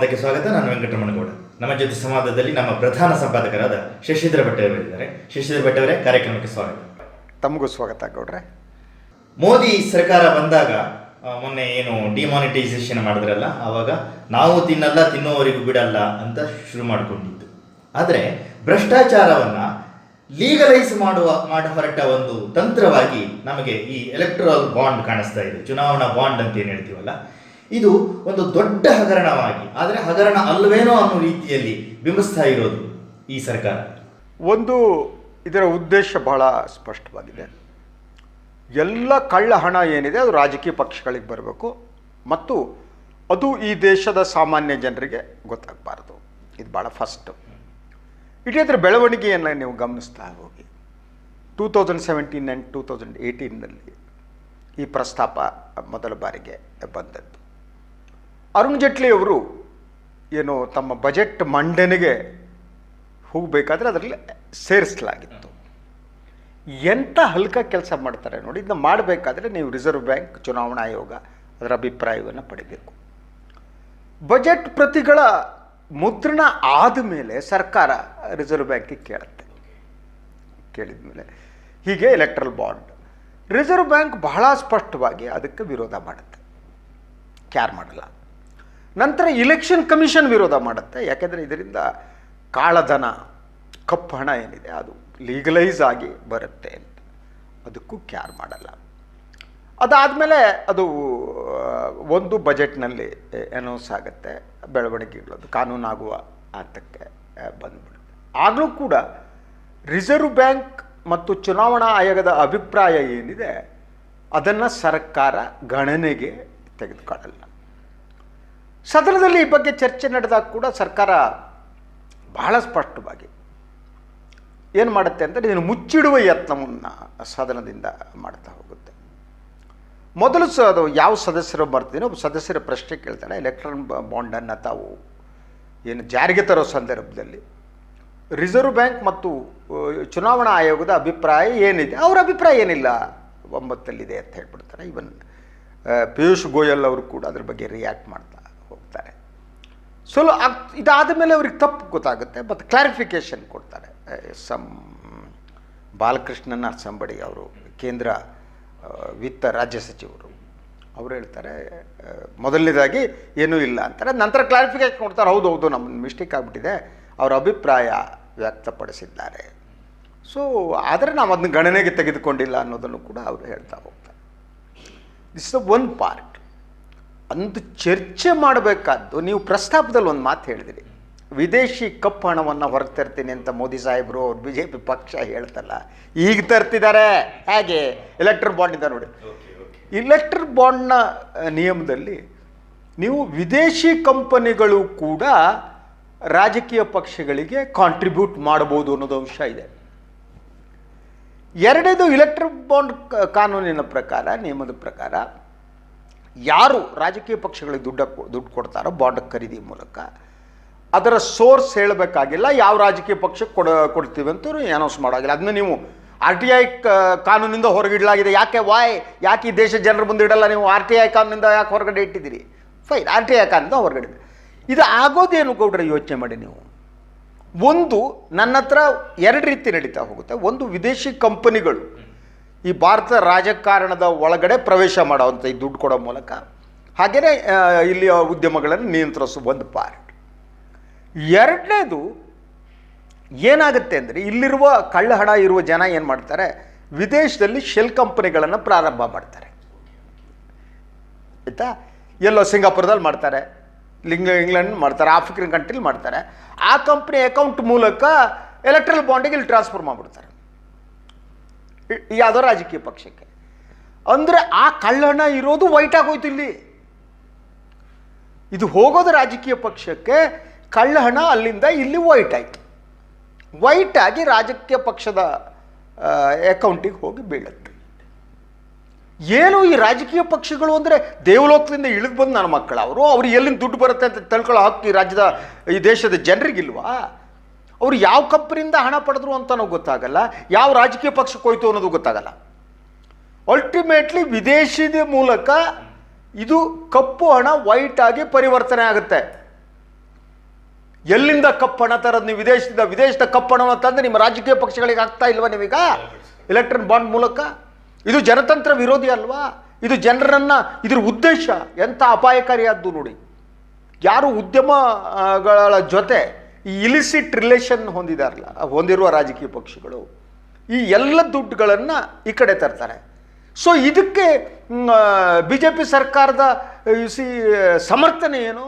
ಸಂವಾದಕ್ಕೆ ಸ್ವಾಗತ. ನಾನು ವೆಂಕಟರಮಣಗೌಡ. ನಮ್ಮ ಜೊತೆ ಸಂವಾದದಲ್ಲಿ ನಮ್ಮ ಪ್ರಧಾನ ಸಂಪಾದಕರಾದ ಶಶಿಧರ ಭಟ್ಟವರಿದ್ದಾರೆ ಶಶಿಧರ ಭಟ್ಟವರೇ ಕಾರ್ಯಕ್ರಮಕ್ಕೆ ಸ್ವಾಗತ. ತಮಗೂ ಸ್ವಾಗತ ಗೌಡ್ರೆ. ಮೋದಿ ಸರ್ಕಾರ ಬಂದಾಗ ಮೊನ್ನೆ ಏನು ಡಿಮಾನಿಟೈಸೇಷನ್ ಮಾಡಿದ್ರಲ್ಲ ಆವಾಗ ನಾವು ತಿನ್ನಲ್ಲ ತಿನ್ನೋವರಿಗೂ ಬಿಡಲ್ಲ ಅಂತ ಶುರು ಮಾಡಿಕೊಂಡಿದ್ದು. ಆದರೆ ಭ್ರಷ್ಟಾಚಾರವನ್ನ ಲೀಗಲೈಸ್ ಮಾಡುವ ಮಾಡಿ ಹೊರಟ ಒಂದು ತಂತ್ರವಾಗಿ ನಮಗೆ ಈ ಎಲೆಕ್ಟ್ರಲ್ ಬಾಂಡ್ ಕಾಣಿಸ್ತಾ ಇದೆ. ಚುನಾವಣಾ ಬಾಂಡ್ ಅಂತ ಏನು ಹೇಳ್ತೀವಲ್ಲ ಇದು ಒಂದು ದೊಡ್ಡ ಹಗರಣವಾಗಿ, ಆದರೆ ಹಗರಣ ಅಲ್ವೇನೋ ಅನ್ನೋ ರೀತಿಯಲ್ಲಿ ಬಿಂಬಿಸ್ತಾ ಇರೋದು ಈ ಸರ್ಕಾರ. ಒಂದು ಇದರ ಉದ್ದೇಶ ಬಹಳ ಸ್ಪಷ್ಟವಾಗಿದೆ. ಎಲ್ಲ ಕಳ್ಳ ಹಣ ಏನಿದೆ ಅದು ರಾಜಕೀಯ ಪಕ್ಷಗಳಿಗೆ ಬರಬೇಕು, ಮತ್ತು ಅದು ಈ ದೇಶದ ಸಾಮಾನ್ಯ ಜನರಿಗೆ ಗೊತ್ತಾಗಬಾರ್ದು. ಇದು ಭಾಳ ಫಸ್ಟು ಇಡೀ ಅದರ ಬೆಳವಣಿಗೆಯನ್ನು ನೀವು ಗಮನಿಸ್ತಾ ಹೋಗಿ. Two thousand seventeen and two thousand ಏಯ್ಟೀನಲ್ಲಿ ಈ ಪ್ರಸ್ತಾಪ ಮೊದಲ ಬಾರಿಗೆ ಬಂದದ್ದು. ಅರುಣ್ ಜೇಟ್ಲಿ ಅವರು ಏನು ತಮ್ಮ ಬಜೆಟ್ ಮಂಡನೆಗೆ ಹೋಗಬೇಕಾದ್ರೆ ಅದರಲ್ಲಿ ಸೇರಿಸಲಾಗಿತ್ತು. ಎಂಥ ಹಲ್ಕ ಕೆಲಸ ಮಾಡ್ತಾರೆ ನೋಡಿ ಇದನ್ನ ಮಾಡಬೇಕಾದ್ರೆ ನೀವು ರಿಸರ್ವ್ ಬ್ಯಾಂಕ್, ಚುನಾವಣಾ ಆಯೋಗ ಅದರ ಅಭಿಪ್ರಾಯವನ್ನು ಪಡಿಬೇಕು. ಬಜೆಟ್ ಪ್ರತಿಗಳ ಮುದ್ರಣ ಆದ ಮೇಲೆ ಸರ್ಕಾರ ರಿಸರ್ವ್ ಬ್ಯಾಂಕಿಗೆ ಕೇಳುತ್ತೆ. ಕೇಳಿದ ಮೇಲೆ ಹೀಗೆ ಎಲೆಕ್ಟ್ರಲ್ ಬಾಂಡ್ ರಿಸರ್ವ್ ಬ್ಯಾಂಕ್ ಬಹಳ ಸ್ಪಷ್ಟವಾಗಿ ಅದಕ್ಕೆ ವಿರೋಧ ಮಾಡುತ್ತೆ. ಕ್ಯಾರ್ ಮಾಡಲ್ಲ? ನಂತರ ಇಲೆಕ್ಷನ್ ಕಮಿಷನ್ ವಿರೋಧ ಮಾಡುತ್ತೆ. ಯಾಕೆಂದರೆ ಇದರಿಂದ ಕಾಳಧನ, ಕಪ್ಪು ಹಣ ಏನಿದೆ, ಅದು ಲೀಗಲೈಸ್ ಆಗಿ ಬರುತ್ತೆ ಅಂತ. ಅದಕ್ಕೂ ಕ್ಯಾರ್ ಮಾಡಲ್ಲ. ಅದಾದಮೇಲೆ ಅದು ಒಂದು ಬಜೆಟ್ನಲ್ಲಿ ಅನೌನ್ಸ್ ಆಗುತ್ತೆ, ಬೆಳವಣಿಗೆಗಳು, ಅದು ಕಾನೂನಾಗುವ ಹಂತಕ್ಕೆ ಬಂದ್ಬಿಡುತ್ತೆ. ಆಗಲೂ ಕೂಡ ರಿಸರ್ವ್ ಬ್ಯಾಂಕ್ ಮತ್ತು ಚುನಾವಣಾ ಆಯೋಗದ ಅಭಿಪ್ರಾಯ ಏನಿದೆ, ಅದನ್ನು ಸರ್ಕಾರ ಗಣನೆಗೆ ತೆಗೆದುಕೊಳ್ಳಲ್ಲ. ಸದನದಲ್ಲಿ ಈ ಬಗ್ಗೆ ಚರ್ಚೆ ನಡೆದಾಗ ಕೂಡ ಸರ್ಕಾರ ಬಹಳ ಸ್ಪಷ್ಟವಾಗಿ ಏನು ಮಾಡುತ್ತೆ ಅಂದರೆ ಇದನ್ನು ಮುಚ್ಚಿಡುವ ಯತ್ನವನ್ನು ಸದನದಿಂದ ಮಾಡ್ತಾ ಹೋಗುತ್ತೆ. ಮೊದಲು ಸ ಅದು ಯಾವ ಸದಸ್ಯರು ಬರ್ತೀನಿ ಒಬ್ಬ ಸದಸ್ಯರ ಪ್ರಶ್ನೆ ಕೇಳ್ತಾರೆ ಎಲೆಕ್ಟ್ರಾನ್ ಬಾಂಡನ್ನು ತಾವು ಏನು ಜಾರಿಗೆ ತರೋ ಸಂದರ್ಭದಲ್ಲಿ ರಿಸರ್ವ್ ಬ್ಯಾಂಕ್ ಮತ್ತು ಚುನಾವಣಾ ಆಯೋಗದ ಅಭಿಪ್ರಾಯ ಏನಿದೆ, ಅವರ ಅಭಿಪ್ರಾಯ ಏನಿಲ್ಲ, ಒಂಬತ್ತಲ್ಲಿದೆ ಅಂತ ಹೇಳ್ಬಿಡ್ತಾರೆ. ಇವನ್ ಪಿಯೂಷ್ ಗೋಯಲ್ ಅವರು ಕೂಡ ಅದ್ರ ಬಗ್ಗೆ ರಿಯಾಕ್ಟ್ ಮಾಡ್ತಾ ಹೋಗ್ತಾರೆ ಸೊ ಇದಾದ ಮೇಲೆ ಅವ್ರಿಗೆ ತಪ್ಪು ಗೊತ್ತಾಗುತ್ತೆ. ಮತ್ತು ಕ್ಲಾರಿಫಿಕೇಷನ್ ಕೊಡ್ತಾರೆ. ಸಮ್ ಬಾಲಕೃಷ್ಣನ ಸಂಬಡಿ ಅವರು, ಕೇಂದ್ರ ವಿತ್ತ ರಾಜ್ಯ ಸಚಿವರು, ಅವರು ಹೇಳ್ತಾರೆ ಮೊದಲನೇದಾಗಿ ಏನೂ ಇಲ್ಲ ಅಂತಾರೆ. ನಂತರ ಕ್ಲಾರಿಫಿಕೇಷನ್ ಕೊಡ್ತಾರೆ, ಹೌದು ಹೌದು ನಮ್ಮ ಮಿಸ್ಟೇಕ್ ಆಗಿಬಿಟ್ಟಿದೆ. ಅವರ ಅಭಿಪ್ರಾಯ ವ್ಯಕ್ತಪಡಿಸಿದ್ದಾರೆ. ಸೊ ಆದರೆ ನಾವು ಅದನ್ನ ಗಣನೆಗೆ ತೆಗೆದುಕೊಂಡಿಲ್ಲ ಅನ್ನೋದನ್ನು ಕೂಡ ಅವರು ಹೇಳ್ತಾ ಹೋಗ್ತಾರೆ. ದಿಸ್ ದ ಒನ್ ಪಾರ್ಟ್ ಅಂತ ಚರ್ಚೆ ಮಾಡಬೇಕಾದ್ದು, ನೀವು ಪ್ರಸ್ತಾಪದಲ್ಲಿ ಒಂದು ಮಾತು ಹೇಳಿದಿರಿ. ವಿದೇಶಿ ಕಪ್ಪು ಹಣವನ್ನು ಹೊರಗೆ ತರ್ತೀನಿ ಅಂತ ಮೋದಿ ಸಾಹೇಬರು ಅವ್ರು ಬಿ ಜೆ ಪಿ ಪಕ್ಷ ಹೇಳ್ತಲ್ಲ, ಈಗ ತರ್ತಿದ್ದಾರೆ. ಹೇಗೆ? ಎಲೆಕ್ಟ್ರಿಕ್ ಬಾಂಡಿಂದ ನೋಡಿ. ಇಲೆಕ್ಟ್ರಿಕ್ ಬಾಂಡ್ನ ನಿಯಮದಲ್ಲಿ ನೀವು ವಿದೇಶಿ ಕಂಪನಿಗಳು ಕೂಡ ರಾಜಕೀಯ ಪಕ್ಷಗಳಿಗೆ ಕಾಂಟ್ರಿಬ್ಯೂಟ್ ಮಾಡಬಹುದು ಅನ್ನೋದು ಅಂಶ ಇದೆ. ಎರಡನೇದು ಇಲೆಕ್ಟ್ರಿಕ್ ಬಾಂಡ್ ಕಾನೂನಿನ ಪ್ರಕಾರ, ನಿಯಮದ ಪ್ರಕಾರ ಯಾರು ರಾಜಕೀಯ ಪಕ್ಷಗಳಿಗೆ ದುಡ್ಡ ದುಡ್ಡು ಕೊಡ್ತಾರೋ ಬಾಂಡ್ ಖರೀದಿ ಮೂಲಕ, ಅದರ ಸೋರ್ಸ್ ಹೇಳಬೇಕಾಗಿಲ್ಲ, ಯಾವ ರಾಜಕೀಯ ಪಕ್ಷಕ್ಕೆ ಕೊಡ, ಕೊಡ್ತೀವಿ ಅಂತ ಅನೌನ್ಸ್ ಮಾಡೋಗಿಲ್ಲ. ಅದನ್ನ ನೀವು ಆರ್ ಟಿ ಐ ಕಾನೂನಿಂದ ಹೊರಗಿಡಲಾಗಿದೆ. ಯಾಕೆ ವಾಯ್ ಯಾಕೆ ಈ ದೇಶ ಜನರ ಮುಂದೆ ಇಡಲ್ಲ? ನೀವು ಆರ್ ಟಿ ಐ ಕಾನೂನಿಂದ ಯಾಕೆ ಹೊರಗಡೆ ಇಟ್ಟಿದ್ದೀರಿ? ಫೈನ್ ಆರ್ ಟಿ ಐ ಕಾನೂನಿಂದ ಹೊರಗಡೆ. ಇದೆ. ಇದು ಆಗೋದೇನು ಗೌಡ್ರೆ, ಯೋಚನೆ ಮಾಡಿ ನೀವು. ಒಂದು ನನ್ನ ಹತ್ರ ಎರಡು ರೀತಿ ನಡೀತಾ ಹೋಗುತ್ತೆ. ಒಂದು ವಿದೇಶಿ ಕಂಪನಿಗಳು ಈ ಭಾರತ ರಾಜಕಾರಣದ ಒಳಗಡೆ ಪ್ರವೇಶ ಮಾಡೋವಂಥ ಈ ದುಡ್ಡು ಕೊಡೋ ಮೂಲಕ. ಹಾಗೆಯೇ ಇಲ್ಲಿ ಉದ್ಯಮಗಳನ್ನು ನಿಯಂತ್ರಿಸುವ ಒಂದು ಪಾರ್ಟ್ ಎರಡನೇದು ಏನಾಗುತ್ತೆ ಅಂದರೆ, ಇಲ್ಲಿರುವ ಕಳ್ಳ ಹಣ ಇರುವ ಜನ ಏನು ಮಾಡ್ತಾರೆ, ವಿದೇಶದಲ್ಲಿ ಶೆಲ್ ಕಂಪನಿಗಳನ್ನು ಪ್ರಾರಂಭ ಮಾಡ್ತಾರೆ. ಆಯಿತಾ? ಎಲ್ಲೋ ಸಿಂಗಾಪುರದಲ್ಲಿ ಮಾಡ್ತಾರೆ, ಲಿಂಗ, ಇಂಗ್ಲೆಂಡ್ ಮಾಡ್ತಾರೆ, ಆಫ್ರಿಕನ್ ಕಂಟ್ರಿಲಿ ಮಾಡ್ತಾರೆ. ಆ ಕಂಪ್ನಿ ಅಕೌಂಟ್ ಮೂಲಕ ಎಲೆಕ್ಟ್ರಲ್ ಬಾಂಡಿಗೆ ಇಲ್ಲಿ ಟ್ರಾನ್ಸ್ಫರ್ ಮಾಡಿಬಿಡ್ತಾರೆ. ಯಾವುದೋ ರಾಜಕೀಯ ಪಕ್ಷಕ್ಕೆ. ಅಂದರೆ ಆ ಕಳ್ಳಣ ಇರೋದು ವೈಟ್ ಆಗೋಯ್ತು ಇಲ್ಲಿ. ಇದು ಹೋಗೋದು ರಾಜಕೀಯ ಪಕ್ಷಕ್ಕೆ, ಕಳ್ಳಹಣ ಅಲ್ಲಿಂದ ಇಲ್ಲಿ ವೈಟ್ ಆಯಿತು. ವೈಟ್ ಆಗಿ ರಾಜಕೀಯ ಪಕ್ಷದ ಅಕೌಂಟಿಗೆ ಹೋಗಿ ಬೀಳುತ್ತೆ. ಏನು ಈ ರಾಜಕೀಯ ಪಕ್ಷಗಳು ಅಂದರೆ ದೇವಲೋಕದಿಂದ ಇಳಿದು ಬಂದು ನನ್ನ ಮಕ್ಕಳು ಅವರು, ಅವ್ರು ಎಲ್ಲಿಂದ ದುಡ್ಡು ಬರುತ್ತೆ ಅಂತ ತಿಳ್ಕೊಳ್ಳೋ ಹಕ್ಕು ರಾಜ್ಯದ, ಈ ದೇಶದ ಜನರಿಗಿಲ್ವಾ? ಅವ್ರು ಯಾವ ಕಂಪನಿಯಿಂದ ಹಣ ಪಡೆದ್ರು ಅಂತನೂ ಗೊತ್ತಾಗಲ್ಲ, ಯಾವ ರಾಜಕೀಯ ಪಕ್ಷಕ್ಕೆ ಹೋಯ್ತು ಅನ್ನೋದು ಗೊತ್ತಾಗಲ್ಲ. ಅಲ್ಟಿಮೇಟ್ಲಿ ವಿದೇಶದ ಮೂಲಕ ಇದು ಕಪ್ಪು ಹಣ ವೈಟ್ ಆಗಿ ಪರಿವರ್ತನೆ ಆಗುತ್ತೆ. ಎಲ್ಲಿಂದ ಕಪ್ಪಣ ತರೋದು? ನೀವು ವಿದೇಶದಿಂದ, ವಿದೇಶದ ಕಪ್ಪಣವನ್ನು ತಂದು ನಿಮ್ಮ ರಾಜಕೀಯ ಪಕ್ಷಗಳಿಗೆ ಆಗ್ತಾ ಇಲ್ವಾ ನೀವೀಗ? ಎಲೆಕ್ಟ್ರನ್ ಬಾಂಡ್ ಮೂಲಕ? ಇದು ಜನತಂತ್ರ ವಿರೋಧಿ ಅಲ್ವಾ? ಇದು ಜನರನ್ನ, ಇದ್ರ ಉದ್ದೇಶ ಎಂಥ ಅಪಾಯಕಾರಿಯಾದ್ದು ನೋಡಿ. ಯಾರು ಉದ್ಯಮಗಳ ಜೊತೆ ಈ ಇಲಿಸಿಟ್ ರಿಲೇಷನ್ ಹೊಂದಿದಾರಲ್ಲ ಹೊಂದಿರುವ ರಾಜಕೀಯ ಪಕ್ಷಗಳು. ಈ ಎಲ್ಲ ದುಡ್ಡುಗಳನ್ನು ಈ ಕಡೆ ತರ್ತಾರೆ. ಸೊ ಇದಕ್ಕೆ ಬಿ ಜೆ ಪಿ ಸರ್ಕಾರದ ಯು ಸಿ ಸಮರ್ಥನೆ ಏನು?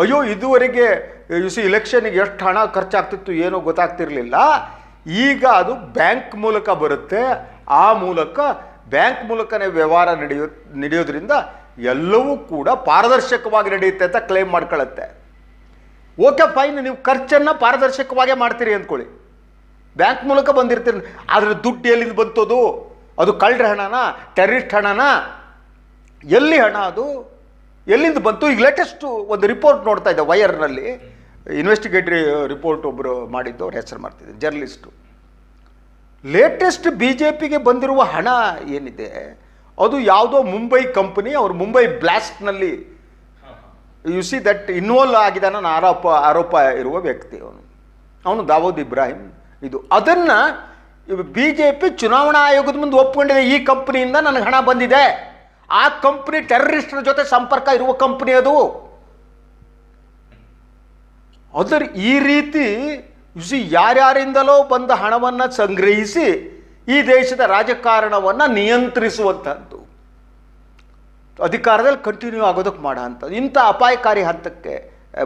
ಅಯ್ಯೋ, ಇದುವರೆಗೆ ಯು ಸಿ ಇಲೆಕ್ಷನ್ಗೆ ಎಷ್ಟು ಹಣ ಖರ್ಚಾಗ್ತಿತ್ತು ಏನೋ ಗೊತ್ತಾಗ್ತಿರಲಿಲ್ಲ. ಈಗ ಅದು ಬ್ಯಾಂಕ್ ಮೂಲಕ ಬರುತ್ತೆ. ಆ ಮೂಲಕ ಬ್ಯಾಂಕ್ ಮೂಲಕನೇ ವ್ಯವಹಾರ ನಡೆಯೋ, ನಡೆಯೋದ್ರಿಂದ ಎಲ್ಲವೂ ಕೂಡ ಪಾರದರ್ಶಕವಾಗಿ ನಡೆಯುತ್ತೆ ಅಂತ ಕ್ಲೇಮ್ ಮಾಡ್ಕೊಳ್ಳುತ್ತೆ ಓಕೆ ಫೈನ್ ನೀವು ಖರ್ಚನ್ನು ಪಾರದರ್ಶಕವಾಗೇ ಮಾಡ್ತೀರಿ ಅಂದ್ಕೊಳ್ಳಿ. ಬ್ಯಾಂಕ್ ಮೂಲಕ ಬಂದಿರ್ತೀರಿ. ಆದರೆ ದುಡ್ಡು ಎಲ್ಲಿಂದ ಬಂತದು? ಅದು ಕಳ್ಳರ ಹಣನ? ಟೆರರಿಸ್ಟ್ ಹಣನ? ಎಲ್ಲಿ ಹಣ ಅದು? ಎಲ್ಲಿಂದ ಬಂತು? ಈಗ ಲೇಟೆಸ್ಟು ಒಂದು ರಿಪೋರ್ಟ್ ನೋಡ್ತಾ ಇದ್ದೆ, ವಯರ್ನಲ್ಲಿ. ಇನ್ವೆಸ್ಟಿಗೇಟರಿ ರಿಪೋರ್ಟ್ ಒಬ್ಬರು ಮಾಡಿದ್ದು, ಅವ್ರ ಹೆಸರು ಮಾಡ್ತಿದ್ದೆ ಜರ್ನಲಿಸ್ಟು ಲೇಟೆಸ್ಟ್ ಬಿ ಜೆ ಪಿಗೆ ಬಂದಿರುವ ಹಣ ಏನಿದೆ? ಅದು ಯಾವುದೋ ಮುಂಬೈ ಕಂಪನಿ ಅವ್ರು ಮುಂಬೈ ಬ್ಲಾಸ್ಟ್ನಲ್ಲಿ ಯು ಸಿ ದಟ್ ಇನ್ವಾಲ್ವ್ ಆಗಿದ್ದಾನ ಆರೋಪ ಆರೋಪ ಇರುವ ವ್ಯಕ್ತಿ ಅವನು. ಅವನು ದಾವೂದ್ ಇಬ್ರಾಹಿಂ. ಇದು ಅದನ್ನು ಬಿ ಜೆ ಪಿ ಚುನಾವಣಾ ಆಯೋಗದ ಮುಂದೆ ಒಪ್ಕೊಂಡಿದೆ, ಈ ಕಂಪ್ನಿಯಿಂದ ನನಗೆ ಹಣ ಬಂದಿದೆ. ಆ ಕಂಪ್ನಿ ಟೆರರಿಸ್ಟ್ ಜೊತೆ ಸಂಪರ್ಕ ಇರುವ ಕಂಪ್ನಿ ಅದು. ಅದರ ಈ ರೀತಿ ಸಿ ಯಾರ್ಯಾರಿಂದಲೋ ಬಂದ ಹಣವನ್ನು ಸಂಗ್ರಹಿಸಿ ಈ ದೇಶದ ರಾಜಕಾರಣವನ್ನು ನಿಯಂತ್ರಿಸುವಂಥದ್ದು ಅಧಿಕಾರದಲ್ಲಿ ಕಂಟಿನ್ಯೂ ಆಗೋದಕ್ಕೆ ಮಾಡೋ ಅಂತ. ಇಂಥ ಅಪಾಯಕಾರಿ ಹಂತಕ್ಕೆ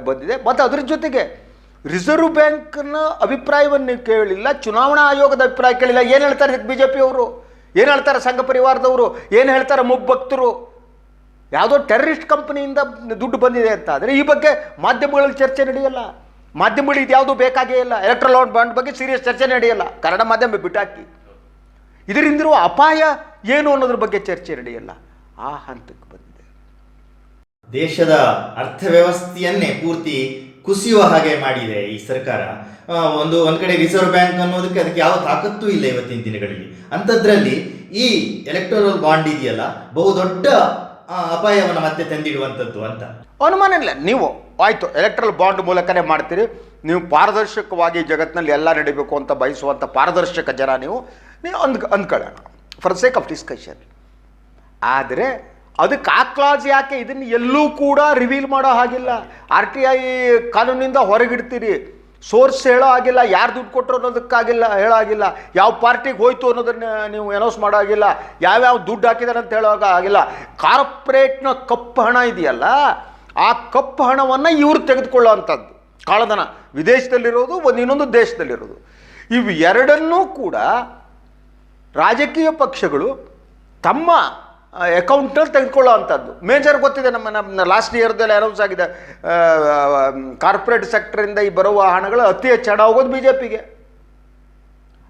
ಬಂದಿದೆ. ಮತ್ತು ಅದರ ಜೊತೆಗೆ ರಿಸರ್ವ್ ಬ್ಯಾಂಕ್ನ ಅಭಿಪ್ರಾಯವನ್ನು ಕೇಳಿಲ್ಲ ಚುನಾವಣಾ ಆಯೋಗದ ಅಭಿಪ್ರಾಯ ಕೇಳಿಲ್ಲ ಏನು ಹೇಳ್ತಾರೆ ಇದಕ್ಕೆ ಬಿ ಜೆ ಪಿಯವರು ಏನು ಹೇಳ್ತಾರೆ ಸಂಘ ಪರಿವಾರದವರು ಏನು ಹೇಳ್ತಾರೆ ಮುಗ್ಭಕ್ತರು ಯಾವುದೋ ಟೆರರಿಸ್ಟ್ ಕಂಪನಿಯಿಂದ ದುಡ್ಡು ಬಂದಿದೆ ಅಂತ. ಆದರೆ ಈ ಬಗ್ಗೆ ಮಾಧ್ಯಮಗಳಲ್ಲಿ ಚರ್ಚೆ ನಡೆಯಲ್ಲ. ಮಾಧ್ಯಮಗಳು ಇದು ಯಾವುದೂ ಬೇಕಾಗೇ ಇಲ್ಲ. ಎಲೆಕ್ಟ್ರಲ್ ಬಾಂಡ್ ಬಗ್ಗೆ ಸೀರಿಯಸ್ ಚರ್ಚೆ ನಡೆಯಲ್ಲ. ಕನ್ನಡ ಮಾಧ್ಯಮ ಬಿಟ್ಟಾಕಿ. ಇದರಿಂದಿರುವ ಅಪಾಯ ಏನು ಅನ್ನೋದ್ರ ಬಗ್ಗೆ ಚರ್ಚೆ ನಡೆಯಲ್ಲ. ಆ ಹಂತಕ್ಕೆ. ದೇಶದ ಅರ್ಥವ್ಯವಸ್ಥೆಯನ್ನೇ ಪೂರ್ತಿ ಕುಸಿಯುವ ಹಾಗೆ ಮಾಡಿದೆ ಈ ಸರ್ಕಾರ. ಒಂದು, ಒಂದ್ ಕಡೆ ರಿಸರ್ವ್ ಬ್ಯಾಂಕ್ ಅನ್ನೋದಕ್ಕೆ ಅದಕ್ಕೆ ಯಾವ ತಾಕತ್ತೂ ಇಲ್ಲ ಇವತ್ತಿನ ದಿನಗಳಲ್ಲಿ. ಅಂಥದ್ರಲ್ಲಿ ಈ ಎಲೆಕ್ಟೋರಲ್ ಬಾಂಡ್ ಇದೆಯಲ್ಲ, ಬಹುದೊಡ್ಡ ದೊಡ್ಡ ಅಪಾಯವನ್ನು ಮತ್ತೆ ತಂದಿಡುವಂಥದ್ದು ಅಂತ. ಅನುಮಾನ ಇಲ್ಲ. ನೀವು, ಆಯಿತು ಎಲೆಕ್ಟ್ರಲ್ ಬಾಂಡ್ ಮೂಲಕನೇ ಮಾಡ್ತೀರಿ. ನೀವು ಪಾರದರ್ಶಕವಾಗಿ ಜಗತ್ತಿನಲ್ಲಿ ಎಲ್ಲ ನಡಿಬೇಕು ಅಂತ ಬಯಸುವಂಥ ಪಾರದರ್ಶಕ ಜನ ನೀವು. ನೀವು ಅಂದ್, ಅಂದ್ಕೊಳ್ಳೋಣ. ಫಾರ್ ಸೇಕ್ ಆಫ್ ಡಿಸ್ಕಷನ್ ಆದರೆ ಅದಕ್ಕೆ ಆ ಕ್ಲಾಸ್ ಯಾಕೆ? ಇದನ್ನು ಎಲ್ಲೂ ಕೂಡ ರಿವೀಲ್ ಮಾಡೋ ಹಾಗಿಲ್ಲ. ಆರ್ ಟಿ ಐ ಕಾನೂನಿಂದ ಹೊರಗಿಡ್ತೀರಿ. ಸೋರ್ಸ್ ಹೇಳೋ ಆಗಿಲ್ಲ ಯಾರು ದುಡ್ಡು ಕೊಟ್ಟರು ಅನ್ನೋದಕ್ಕಾಗಿಲ್ಲ, ಹೇಳೋ ಆಗಿಲ್ಲ ಯಾವ ಪಾರ್ಟಿಗೆ ಹೋಯ್ತು ಅನ್ನೋದನ್ನ ನೀವು ಅನೌನ್ಸ್ ಮಾಡೋ ಆಗಿಲ್ಲ ಯಾವ್ಯಾವ ದುಡ್ಡು ಹಾಕಿದಾರೆ ಅಂತ ಹೇಳೋ ಆಗಿಲ್ಲ. ಕಾರ್ಪೊರೇಟ್ನ ಕಪ್ಪು ಹಣ ಇದೆಯಲ್ಲ, ಆ ಕಪ್ಪು ಹಣವನ್ನು ಇವರು ತೆಗೆದುಕೊಳ್ಳೋ ಅಂಥದ್ದು. ಕಾಳಧನ. ವಿದೇಶದಲ್ಲಿರೋದು ಒಂದು ಇನ್ನೊಂದು ದೇಶದಲ್ಲಿರೋದು. ಇವು ಎರಡನ್ನೂ ಕೂಡ ರಾಜಕೀಯ ಪಕ್ಷಗಳು ತಮ್ಮ ಅಕೌಂಟ್ನಲ್ಲಿ ತೆಗೆದುಕೊಳ್ಳೋ ಅಂಥದ್ದು. ಮೇಜರ್ ಗೊತ್ತಿದೆ ನಮ್ಮ ನಮ್ಮ ಲಾಸ್ಟ್ ಇಯರ್ದಲ್ಲಿ ಅನೌನ್ಸ್ ಆಗಿದೆ. ಕಾರ್ಪೊರೇಟ್ ಸೆಕ್ಟರಿಂದ ಈ ಬರುವ ಹಣಗಳು ಅತಿ ಹೆಚ್ಚು ಹಣ ಹೋಗೋದು ಬಿ ಜೆ ಪಿಗೆ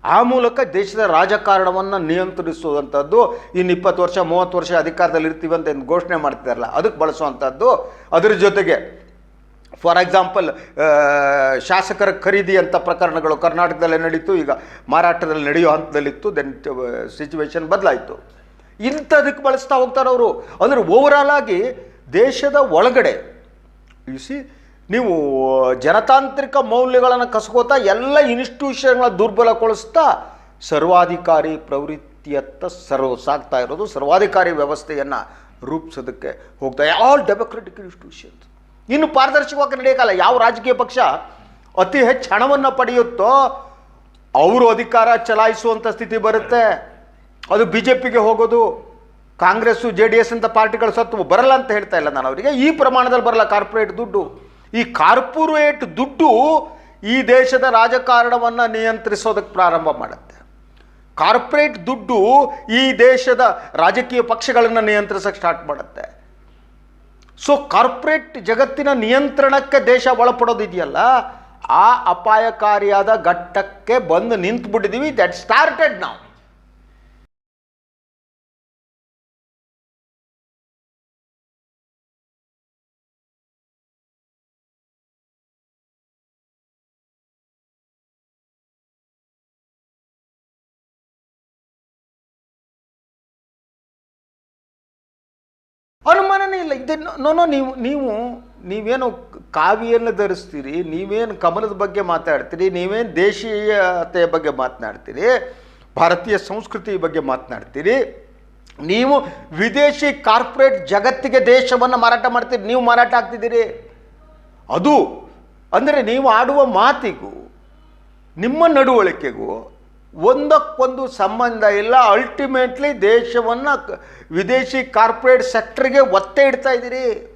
ಆ ಮೂಲಕ ದೇಶದ ರಾಜಕಾರಣವನ್ನು ನಿಯಂತ್ರಿಸುವಂಥದ್ದು ಇನ್ನು ಇಪ್ಪತ್ತು ವರ್ಷ, ಮೂವತ್ತು ವರ್ಷ ಅಧಿಕಾರದಲ್ಲಿ ಇರ್ತೀವಿ ಅಂತ ಏನು ಘೋಷಣೆ ಮಾಡ್ತಿದಾರಲ್ಲ, ಅದಕ್ಕೆ ಬಳಸುವಂಥದ್ದು. ಅದರ ಜೊತೆಗೆ ಫಾರ್ ಎಕ್ಸಾಂಪಲ್ ಶಾಸಕರ ಖರೀದಿ ಅಂತ ಪ್ರಕರಣಗಳು ಕರ್ನಾಟಕದಲ್ಲೇ ನಡೀತು, ಈಗ ಮಹಾರಾಷ್ಟ್ರದಲ್ಲಿ ನಡೆಯೋ ಹಂತದಲ್ಲಿತ್ತು ದೆನ್ ಸಿಚುವೇಶನ್ ಬದಲಾಯಿತು. ಇಂಥದಕ್ಕೆ ಬಳಸ್ತಾ ಹೋಗ್ತಾರೆ ಅವರು. ಅಂದರೆ ಓವರಾಲ್ ಆಗಿ ದೇಶದ ಒಳಗಡೆ ಯು ಸಿ ನೀವು, ಜನತಾಂತ್ರಿಕ ಮೌಲ್ಯಗಳನ್ನು ಕಸ್ಕೋತಾ ಎಲ್ಲ ಇನ್ಸ್ಟಿಟ್ಯೂಷನ್ಗಳ ದುರ್ಬಲಗೊಳಿಸ್ತಾ ಸರ್ವಾಧಿಕಾರಿ ಪ್ರವೃತ್ತಿಯತ್ತ ಸರ್ವ ಸಾಗ್ತಾ ಇರೋದು, ಸರ್ವಾಧಿಕಾರಿ ವ್ಯವಸ್ಥೆಯನ್ನು ರೂಪಿಸೋದಕ್ಕೆ ಹೋಗ್ತಾ ಆಲ್ ಡೆಮೊಕ್ರೆಟಿಕ್ ಇನ್ಸ್ಟಿಟ್ಯೂಷನ್ಸ್ ಇನ್ನು ಪಾರದರ್ಶಕವಾಗಿ ನಡೆಯೋಕ್ಕಲ್ಲ. ಯಾವ ರಾಜಕೀಯ ಪಕ್ಷ ಅತಿ ಹೆಚ್ಚು ಹಣವನ್ನು ಪಡೆಯುತ್ತೋ, ಅವರು ಅಧಿಕಾರ ಚಲಾಯಿಸುವಂಥ ಸ್ಥಿತಿ ಬರುತ್ತೆ. ಅದು ಬಿ ಜೆ ಪಿಗೆ ಹೋಗೋದು, ಕಾಂಗ್ರೆಸ್ಸು, ಜೆ ಡಿ ಎಸ್ ಅಂತ ಪಾರ್ಟಿಗಳು ಸತ್ತು ಬರಲ್ಲ ಅಂತ ಹೇಳ್ತಾ ಇಲ್ಲ ನಾನು ಅವರಿಗೆ. ಈ ಪ್ರಮಾಣದಲ್ಲಿ ಬರಲ್ಲ ಕಾರ್ಪೊರೇಟ್ ದುಡ್ಡು. ಈ ಕಾರ್ಪೊರೇಟ್ ದುಡ್ಡು ಈ ದೇಶದ ರಾಜಕಾರಣವನ್ನು ನಿಯಂತ್ರಿಸೋದಕ್ಕೆ ಪ್ರಾರಂಭ ಮಾಡುತ್ತೆ. ಕಾರ್ಪೊರೇಟ್ ದುಡ್ಡು ಈ ದೇಶದ ರಾಜಕೀಯ ಪಕ್ಷಗಳನ್ನು ನಿಯಂತ್ರಿಸೋಕ್ಕೆ ಸ್ಟಾರ್ಟ್ ಮಾಡುತ್ತೆ. ಸೊ ಕಾರ್ಪೊರೇಟ್ ಜಗತ್ತಿನ ನಿಯಂತ್ರಣಕ್ಕೆ ದೇಶ ಒಳಪಡೋದಿದೆಯಲ್ಲ, ಆ ಅಪಾಯಕಾರಿಯಾದ ಘಟ್ಟಕ್ಕೆ ಬಂದು ನಿಂತ್ಬಿಟ್ಟಿದ್ದೀವಿ ದಟ್ ಸ್ಟಾರ್ಟೆಡ್ ನಾವು ಅನುಮಾನನೇ ನೋ ನೋ ನೀವು ನೀವು ನೀವೇನು ಕಾವಿಯನ್ನು ಧರಿಸ್ತೀರಿ, ನೀವೇನು ಕಮಲದ ಬಗ್ಗೆ ಮಾತಾಡ್ತೀರಿ, ನೀವೇನು ದೇಶೀಯತೆಯ ಬಗ್ಗೆ ಮಾತನಾಡ್ತೀರಿ, ಭಾರತೀಯ ಸಂಸ್ಕೃತಿ ಬಗ್ಗೆ ಮಾತನಾಡ್ತೀರಿ, ನೀವು ವಿದೇಶಿ ಕಾರ್ಪೊರೇಟ್ ಜಗತ್ತಿಗೆ ದೇಶವನ್ನು ಮಾರಾಟ ಮಾಡ್ತೀರಿ, ನೀವು ಮಾರಾಟ ಆಗ್ತಿದ್ದೀರಿ. ಅದು ಅಂದರೆ ನೀವು ಆಡುವ ಮಾತಿಗೂ, ನಿಮ್ಮ ನಡವಳಿಕೆಗೂ ಒಂದಕ್ಕೊಂದು ಸಂಬಂಧ ಇಲ್ಲ. ಅಲ್ಟಿಮೇಟ್ಲಿ ದೇಶವನ್ನು ವಿದೇಶಿ ಕಾರ್ಪೊರೇಟ್ ಸೆಕ್ಟರ್ಗೆ ಒತ್ತೆ ಇಡ್ತಾ ಇದ್ದೀರಿ.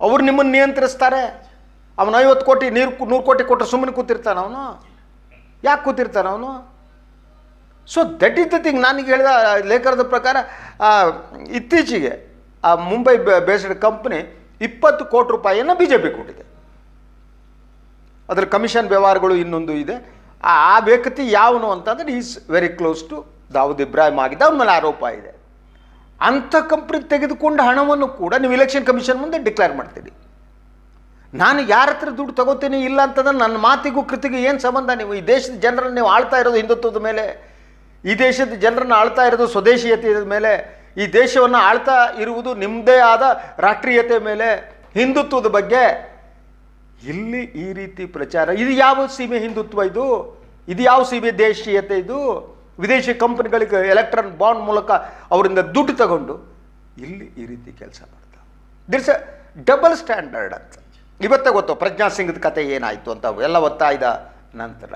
ಅವರು ನಿಮ್ಮನ್ನು ನಿಯಂತ್ರಿಸ್ತಾರೆ. ಅವನು ಐವತ್ತು ಕೋಟಿ, ನೀರು ನೂರು ಕೋಟಿ ಕೊಟ್ಟರೆ ಸುಮ್ಮನೆ ಕೂತಿರ್ತಾನೆ ಅವನು. ಯಾಕೆ ಕೂತಿರ್ತಾನೆ ಅವನು? So that is the thing ನನಗೆ ಹೇಳಿದ ಲೇಖನದ ಪ್ರಕಾರ ಇತ್ತೀಚೆಗೆ, ಆ, ಮುಂಬೈ ಬೇಸ್ಡ್ ಕಂಪ್ನಿ ಇಪ್ಪತ್ತು ಕೋಟಿ ರೂಪಾಯಿಯನ್ನು ಬಿ ಜೆ ಪಿ ಕೊಟ್ಟಿದೆ. ಅದರ ಕಮಿಷನ್ ವ್ಯವಹಾರಗಳು ಇನ್ನೊಂದು ಇದೆ. ಆ ವ್ಯಕ್ತಿ ಯಾವನು ಅಂತಂದ್ರೆ is very close to Dawood Ibrahim ಆಗಿದ್ದ ಅವನ ಮೇಲೆ ಆರೋಪ ಇದೆ. ಅಂಥ ಕಂಪ್ನಿ ತೆಗೆದುಕೊಂಡ ಹಣವನ್ನು ಕೂಡ ನೀವು ಇಲೆಕ್ಷನ್ ಕಮಿಷನ್ ಮುಂದೆ ಡಿಕ್ಲೇರ್ ಮಾಡ್ತೀರಿ. ನಾನು ಯಾರ ಹತ್ರ ದುಡ್ಡು ತಗೋತೀನಿ ಇಲ್ಲ ಅಂತಂದ್ರೆ ನನ್ನ ಮಾತಿಗೂ ಕೃತಿಗೂ ಏನು ಸಂಬಂಧ? ನೀವು ಈ ದೇಶದ ಜನರನ್ನು ನೀವು ಆಳ್ತಾ ಇರೋದು ಹಿಂದುತ್ವದ ಮೇಲೆ, ಈ ದೇಶದ ಜನರನ್ನು ಆಳ್ತಾ ಇರೋದು ಸ್ವದೇಶೀಯತೆಯ ಮೇಲೆ, ಈ ದೇಶವನ್ನು ಆಳ್ತಾ ಇರುವುದು ನಿಮ್ಮದೇ ಆದ ರಾಷ್ಟ್ರೀಯತೆ ಮೇಲೆ, ಹಿಂದುತ್ವದ ಬಗ್ಗೆ ಇಲ್ಲಿ ಈ ರೀತಿ ಪ್ರಚಾರ, ಇದು ಯಾವ ಸೀಮೆ ಹಿಂದುತ್ವ ಇದು? ಇದು ಯಾವ ಸೀಮೆ ದೇಶೀಯತೆ ಇದು? ವಿದೇಶಿ ಕಂಪನಿಗಳಿಗೆ ಎಲೆಕ್ಟ್ರಾನ್ ಬಾಂಡ್ ಮೂಲಕ ಅವರಿಂದ ದುಡ್ಡು ತಗೊಂಡು ಇಲ್ಲಿ ಈ ರೀತಿ ಕೆಲಸ ಮಾಡ್ತಾರೆ ದಿಟ್ಸ್ ಅ ಡಬಲ್ ಸ್ಟ್ಯಾಂಡರ್ಡ್ ಅಂತ. ಇವತ್ತೇ ಗೊತ್ತು, ಪ್ರಜ್ಞಾ ಸಿಂಗ್ದ ಕತೆ ಏನಾಯಿತು ಅಂತ ಎಲ್ಲ ಒತ್ತಾಯ್ದ ನಂತರ.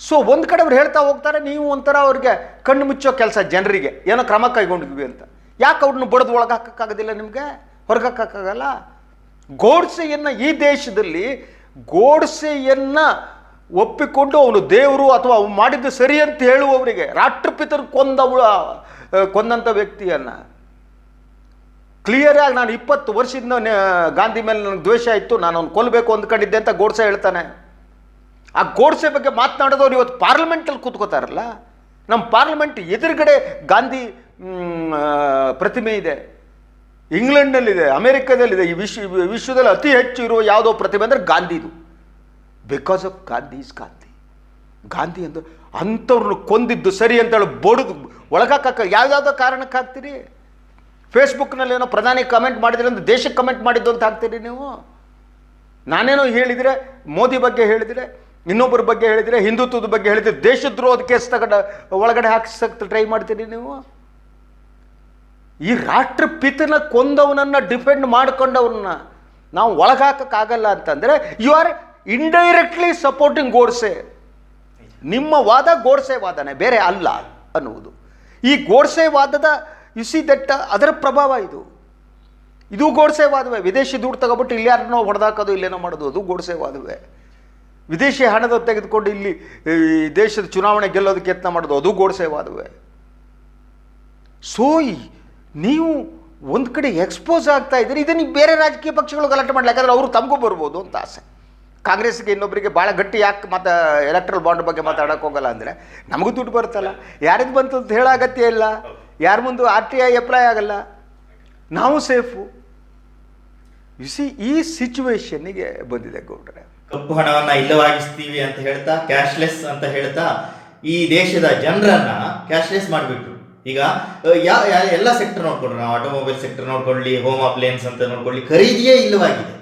ಸೊ ಒಂದು ಕಡೆ ಅವ್ರು ಹೇಳ್ತಾ ಹೋಗ್ತಾರೆ, ನೀವು ಒಂಥರ ಅವ್ರಿಗೆ ಕಣ್ಣು ಮುಚ್ಚೋ ಕೆಲಸ ಜನರಿಗೆ, ಏನೋ ಕ್ರಮ ಕೈಗೊಂಡಿದ್ವಿ ಅಂತ. ಯಾಕೆ ಅವ್ರನ್ನ ಬಡ್ದು ಒಳಗೆ ಹಾಕೋಕ್ಕಾಗೋದಿಲ್ಲ ನಿಮಗೆ? ಹೊರಗೆ ಹಾಕೋಕ್ಕಾಗಲ್ಲ ಗೋಡ್ಸೆಯನ್ನು ಈ ದೇಶದಲ್ಲಿ ಗೋಡ್ಸೆಯನ್ನು ಒಪ್ಪಿಕೊಂಡು ಅವನು ದೇವರು ಅಥವಾ ಅವನು ಮಾಡಿದ್ದು ಸರಿ ಅಂತ ಹೇಳುವವರಿಗೆ, ರಾಷ್ಟ್ರಪಿತರು ಕೊಂದವಳು ಕೊಂದಂಥ ವ್ಯಕ್ತಿಯನ್ನು. ಕ್ಲಿಯರಾಗಿ ನಾನು ಇಪ್ಪತ್ತು ವರ್ಷದಿಂದ ಗಾಂಧಿ ಮೇಲೆ ನನಗೆ ದ್ವೇಷ ಇತ್ತು, ನಾನು ಅವ್ನು ಕೊಲ್ಲಬೇಕು ಅಂದ್ಕೊಂಡಿದ್ದೆ ಅಂತ ಗೋಡ್ಸೆ ಹೇಳ್ತಾನೆ. ಆ ಗೋಡ್ಸೆ ಬಗ್ಗೆ ಮಾತನಾಡೋದವ್ರು ಇವತ್ತು ಪಾರ್ಲಿಮೆಂಟಲ್ಲಿ ಕೂತ್ಕೋತಾರಲ್ಲ? ನಮ್ಮ ಪಾರ್ಲಿಮೆಂಟ್ ಎದುರುಗಡೆ ಗಾಂಧಿ ಪ್ರತಿಮೆ ಇದೆ. ಇಂಗ್ಲೆಂಡ್ನಲ್ಲಿದೆ ಅಮೆರಿಕದಲ್ಲಿದೆ, ಈ ವಿಶ್ವ, ವಿಶ್ವದಲ್ಲಿ ಅತಿ ಹೆಚ್ಚು ಇರುವ ಯಾವುದೋ ಪ್ರತಿಭೆ ಅಂದರೆ ಗಾಂಧಿದು. Because of Gandhi is Gandhi Gandhi ಅಂದ್ರೆ ಅಂಥವ್ರನ್ನ ಕೊಂದಿದ್ದು ಸರಿ ಅಂತೇಳಿ ಬಡಿದು ಒಳಗಾಕ ಯಾವ್ಯಾವುದೋ ಕಾರಣಕ್ಕೆ ಹಾಕ್ತೀರಿ? ಫೇಸ್ಬುಕ್ನಲ್ಲಿ ಏನೋ ಪ್ರಧಾನಿ ಕಮೆಂಟ್ ಮಾಡಿದ್ರೆ ಅಂದ್ರೆ ದೇಶಕ್ಕೆ ಕಮೆಂಟ್ ಮಾಡಿದ್ದು ಅಂತ ಹಾಕ್ತೀರಿ ನೀವು? ನಾನೇನೋ ಹೇಳಿದರೆ, ಮೋದಿ ಬಗ್ಗೆ ಹೇಳಿದರೆ, ಇನ್ನೊಬ್ಬರ ಬಗ್ಗೆ ಹೇಳಿದರೆ, ಹಿಂದುತ್ವದ ಬಗ್ಗೆ ಹೇಳಿದರೆ ದೇಶದ್ರೋಹದ ಕೇಸ್ ತಗೊಂಡು ಒಳಗಡೆ ಹಾಕಿಸಕ್ಕೆ ಟ್ರೈ ಮಾಡ್ತೀರಿ ನೀವು? ಈ ರಾಷ್ಟ್ರಪಿತನ ಕೊಂದವನನ್ನು ಡಿಫೆಂಡ್ ಮಾಡ್ಕೊಂಡವ್ರನ್ನ ನಾವು ಒಳಗಾಕಕ್ಕಾಗಲ್ಲ ಅಂತಂದರೆ you are indirectly supporting Godse ನಿಮ್ಮ ವಾದ ಗೋಡ್ಸೆ ವಾದನೆ, ಬೇರೆ ಅಲ್ಲ ಅನ್ನುವುದು. ಈ ಗೋಡ್ಸೆ ವಾದದ ಯು ಸಿ ದಟ್ ಅದರ ಪ್ರಭಾವ ಇದು. ಇದು ಗೋಡ್ಸೆ ವಾದವೇ. ವಿದೇಶಿ ದುಡ್ಡು ತಗೊಬಿಟ್ಟು ಇಲ್ಲಿ ಯಾರನ್ನೋ ಹೊಡೆದಾಕೋದು, ಇಲ್ಲೇನೋ ಮಾಡೋದು, ಅದು ಗೋಡ್ಸೆ ವಾದವೇ. ವಿದೇಶಿ ಹಣದ ತೆಗೆದುಕೊಂಡು ಇಲ್ಲಿ ದೇಶದ ಚುನಾವಣೆ ಗೆಲ್ಲೋದಕ್ಕೆ ಯತ್ನ ಮಾಡೋದು, ಅದು ಗೋಡ್ಸೆ ವಾದವೇ. ಸೊ ನೀವು ಒಂದು ಕಡೆ ಎಕ್ಸ್ಪೋಸ್ ಆಗ್ತಾ ಇದ್ದೀರಿ, ಇದನ್ನು ಬೇರೆ ರಾಜಕೀಯ ಪಕ್ಷಗಳು ಗಲಾಟೆ ಮಾಡಲಿ ಯಾಕಂದ್ರೆ ಅವರು ತಮಗೂ ಬರ್ಬೋದು ಅಂತ ಆಸೆ. ಕಾಂಗ್ರೆಸ್ಗೆ ಇನ್ನೊಬ್ಬರಿಗೆ ಭಾಳ ಗಟ್ಟಿ ಯಾಕೆ ಮತ್ತು ಎಲೆಕ್ಟ್ರಲ್ ಬಾಂಡ್ ಬಗ್ಗೆ ಮಾತಾಡೋಕೆ ಹೋಗಲ್ಲ ಅಂದರೆ, ನಮಗೂ ದುಡ್ಡು ಬರುತ್ತಲ್ಲ. ಯಾರಿಗೆ ಬಂತು ಅಂತ ಹೇಳೋ ಅಗತ್ಯ ಇಲ್ಲ. ಯಾರ ಮುಂದೆ ಆರ್ ಟಿ ಐ ಅಪ್ಲೈ ಆಗಲ್ಲ. ನಾವು ಸೇಫು ಸಿ ಈ ಸಿಚುವೇಶನ್ನಿಗೆ ಬಂದಿದೆ ಗೌಡ್ರೆ. ಕಪ್ಪು ಹಣವನ್ನು ಇಲ್ಲವಾಗಿಸ್ತೀವಿ ಅಂತ ಹೇಳ್ತಾ ಕ್ಯಾಶ್ಲೆಸ್ ಅಂತ ಹೇಳ್ತಾ, ಈ ದೇಶದ ಜನರನ್ನ ಕ್ಯಾಶ್ಲೆಸ್ ಮಾಡಿಬಿಟ್ರು. ಈಗ ಯಾ ಎಲ್ಲ ಸೆಕ್ಟರ್ ನೋಡ್ಕೊಂಡ್ರೆ ನಾವು ಆಟೋಮೊಬೈಲ್ ಸೆಕ್ಟರ್ ನೋಡ್ಕೊಳ್ಳಿ ಹೋಮ್ ಅಪ್ಲೈನ್ಸ್ ಅಂತ ನೋಡ್ಕೊಳ್ಳಿ, ಖರೀದಿಯೇ ಇಲ್ಲವಾಗಿದೆ.